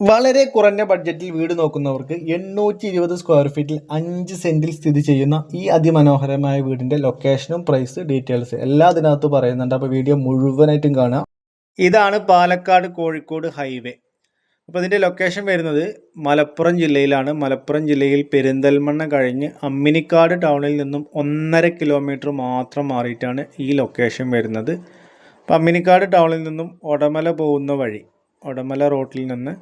വളരെ കുറഞ്ഞ ബഡ്ജറ്റിൽ വീട് നോക്കുന്നവർക്ക് എണ്ണൂറ്റി ഇരുപത് സ്ക്വയർ ഫീറ്റിൽ അഞ്ച് സെന്റിൽ സ്ഥിതി ചെയ്യുന്ന ഈ അതിമനോഹരമായ വീടിന്റെ ലൊക്കേഷനും പ്രൈസ് ഡീറ്റെയിൽസ് എല്ലാ ഇതിനകത്ത് പറയുന്നുണ്ട്. അപ്പോൾ വീഡിയോ മുഴുവനായിട്ടും കാണുക ഇതാണ് പാലക്കാട് കോഴിക്കോട് ഹൈവേ അപ്പോൾ ഇതിന്റെ ലൊക്കേഷൻ വരുന്നത് മലപ്പുറം ജില്ലയിലാണ്. മലപ്പുറം ജില്ലയിൽ പെരിന്തൽമണ്ണ കഴിഞ്ഞ് അമ്മിനിക്കാട് ടൗണിൽ നിന്നും ഒന്നര കിലോമീറ്റർ മാത്രം മാറിയിട്ടാണ് ഈ ലൊക്കേഷൻ വരുന്നത്. അപ്പോൾ അമ്മിനിക്കാട് ടൗണിൽ നിന്നും ഒടമല പോകുന്ന വഴി ഒടമല റോട്ടിൽ നിന്ന്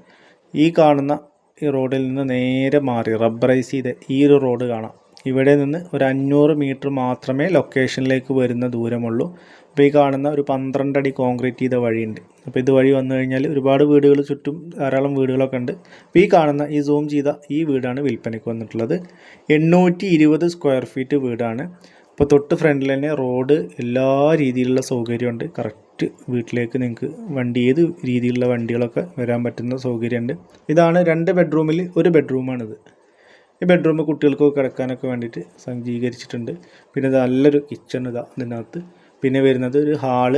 ഈ കാണുന്ന ഈ റോഡിൽ നിന്ന് നേരെ മാറി റബ്ബറൈസ് ചെയ്ത ഈ ഒരു റോഡ് കാണാം. ഇവിടെ നിന്ന് ഒരു അഞ്ഞൂറ് മീറ്റർ മാത്രമേ ലൊക്കേഷനിലേക്ക് വരുന്ന ദൂരമുള്ളൂ. അപ്പോൾ ഈ കാണുന്ന ഒരു പന്ത്രണ്ട് അടി കോൺക്രീറ്റ് ചെയ്ത വഴിയുണ്ട്. അപ്പോൾ ഇത് വഴി വന്നു കഴിഞ്ഞാൽ ഒരുപാട് വീടുകൾ ചുറ്റും ധാരാളം വീടുകളൊക്കെ ഉണ്ട്. അപ്പോൾ ഈ കാണുന്ന ഈ സൂം ചെയ്ത ഈ വീടാണ് വിൽപ്പനയ്ക്ക് വന്നിട്ടുള്ളത്. എണ്ണൂറ്റി ഇരുപത് സ്ക്വയർ ഫീറ്റ് വീടാണ്. അപ്പോൾ തൊട്ട് ഫ്രണ്ടിൽ തന്നെ റോഡ് എല്ലാ രീതിയിലുള്ള സൗകര്യമുണ്ട്. കറക്റ്റ് വീട്ടിലേക്ക് നിങ്ങൾക്ക് വണ്ടി ഏത് രീതിയിലുള്ള വണ്ടികളൊക്കെ വരാൻ പറ്റുന്ന സൗകര്യമുണ്ട്. ഇതാണ് രണ്ട് ബെഡ്റൂമിൽ ഒരു ബെഡ്റൂമാണിത്. ഈ ബെഡ്റൂം കുട്ടികൾക്കൊക്കെ കിടക്കാനൊക്കെ വേണ്ടിയിട്ട് സജ്ജീകരിച്ചിട്ടുണ്ട്. പിന്നെ നല്ലൊരു കിച്ചൺ ഇതാ ഇതിനകത്ത്. പിന്നെ വരുന്നത് ഒരു ഹാൾ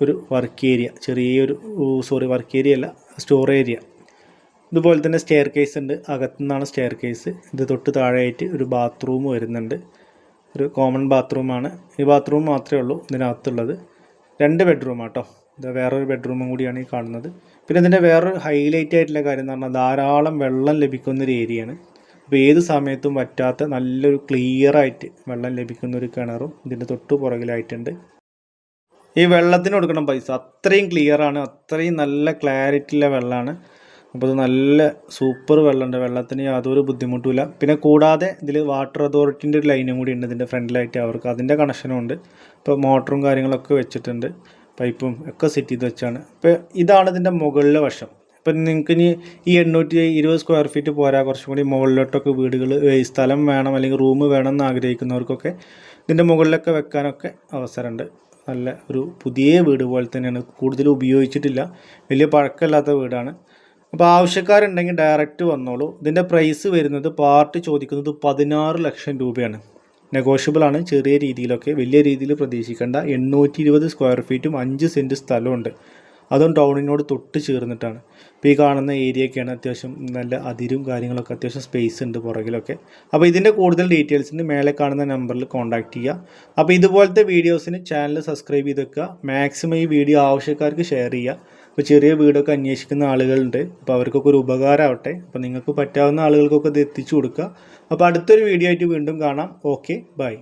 ഒരു വർക്ക് ഏരിയ ചെറിയൊരു സോറി വർക്ക് ഏരിയ അല്ല സ്റ്റോർ ഏരിയ ഇതുപോലെ തന്നെ സ്റ്റെയർ കേസ് ഉണ്ട്. അകത്തുനിന്നാണ് സ്റ്റെയർ കേസ് ഇത് തൊട്ട് താഴെയായിട്ട് ഒരു ബാത്റൂം വരുന്നുണ്ട്. ഒരു കോമൺ ബാത്റൂമാണ് ഈ ബാത്റൂം മാത്രമേ ഉള്ളൂ ഇതിനകത്തുള്ളത്. രണ്ട് ബെഡ്റൂം ആട്ടോ. ഇത് വേറൊരു ബെഡ്റൂമും കൂടിയാണ് ഈ കാണുന്നത്. പിന്നെ ഇതിന്റെ വേറൊരു ഹൈലൈറ്റ് ആയിട്ടുള്ള കാര്യം എന്ന് പറഞ്ഞാൽ ധാരാളം വെള്ളം ലഭിക്കുന്ന ഒരു ഏരിയയാണ് അപ്പോൾ ഏത് സമയത്തും വറ്റാത്ത നല്ലൊരു ക്ലിയർ ആയിട്ട് വെള്ളം ലഭിക്കുന്ന ഒരു കിണറും ഇതിന്റെ തൊട്ടു പുറകിലായിട്ടുണ്ട്. ഈ വെള്ളത്തിന് കൊടുക്കണം പൈസ അത്രയും ക്ലിയറാണ് അത്രയും നല്ല ക്ലാരിറ്റിയുള്ള വെള്ളമാണ്. അപ്പോൾ ഇത് നല്ല സൂപ്പർ വെള്ളമുണ്ട് വെള്ളത്തിന് യാതൊരു ബുദ്ധിമുട്ടുമില്ല പിന്നെ കൂടാതെ ഇതിൽ വാട്ടർ അതോറിറ്റിന്റെ ഒരു ലൈനും കൂടി ഉണ്ട് ഇതിന്റെ ഫ്രണ്ടിലായിട്ട് അവർക്ക് അതിന്റെ കണക്ഷനും ഉണ്ട്. ഇപ്പോൾ മോട്ടറും കാര്യങ്ങളൊക്കെ വെച്ചിട്ടുണ്ട്. പൈപ്പും ഒക്കെ സെറ്റ് ചെയ്ത് വെച്ചാണ്. ഇപ്പോൾ ഇതാണ് ഇതിന്റെ മുകളിലെ വശം. ഇപ്പം നിങ്ങൾക്ക് ഇനി ഈ എണ്ണൂറ്റി ഇരുപത് സ്ക്വയർ ഫീറ്റ് പോരാ. കുറച്ചും കൂടി മുകളിലോട്ടൊക്കെ വീടുകൾ സ്ഥലം വേണം അല്ലെങ്കിൽ റൂം വേണം എന്ന് ആഗ്രഹിക്കുന്നവർക്കൊക്കെ ഇതിന്റെ മുകളിലൊക്കെ വെക്കാനൊക്കെ അവസരമുണ്ട്. നല്ല ഒരു പുതിയ വീട് പോലെ തന്നെയാണ്. കൂടുതൽ ഉപയോഗിച്ചിട്ടില്ല. വലിയ പഴക്കമില്ലാത്ത വീടാണ്. അപ്പോൾ ആവശ്യക്കാരുണ്ടെങ്കിൽ ഡയറക്റ്റ് വന്നോളൂ. ഇതിന്റെ പ്രൈസ് വരുന്നത് പാർട്ടി ചോദിക്കുന്നത് പതിനാറ് ലക്ഷം രൂപയാണ്. നെഗോഷ്യബിൾ ആണ്. ചെറിയ രീതിയിലൊക്കെ വലിയ രീതിയിൽ പ്രതീക്ഷിക്കേണ്ട. എണ്ണൂറ്റി ഇരുപത് സ്ക്വയർ ഫീറ്റും അഞ്ച് സെന്റ് സ്ഥലമുണ്ട് അതും ടൗണിനോട് തൊട്ട് ചേർന്നിട്ടാണ്. അപ്പോൾ ഈ കാണുന്ന ഏരിയയൊക്കെയാണ് അത്യാവശ്യം നല്ല അതിരും കാര്യങ്ങളൊക്കെ അത്യാവശ്യം സ്പേസ് ഉണ്ട് പുറകിലൊക്കെ. അപ്പോൾ ഇതിന്റെ കൂടുതൽ ഡീറ്റെയിൽസിന് മേലെ കാണുന്ന നമ്പറിൽ കോൺടാക്റ്റ് ചെയ്യുക അപ്പോൾ ഇതുപോലത്തെ വീഡിയോസിന് ചാനൽ സബ്സ്ക്രൈബ് ചെയ്ത് വെക്കുക. മാക്സിമം ഈ വീഡിയോ ആവശ്യക്കാർക്ക് ഷെയർ ചെയ്യുക അപ്പോൾ ചെറിയ വീടൊക്കെ അന്വേഷിക്കുന്ന ആളുകളുണ്ട്. അപ്പോൾ അവർക്കൊക്കെ ഒരു ഉപകാരമാവട്ടെ. അപ്പോൾ നിങ്ങൾക്ക് പറ്റാവുന്ന ആളുകൾക്കൊക്കെ ഇത് എത്തിച്ചു കൊടുക്കുക. അപ്പോൾ അടുത്തൊരു വീഡിയോ ആയിട്ട് വീണ്ടും കാണാം. Okay bye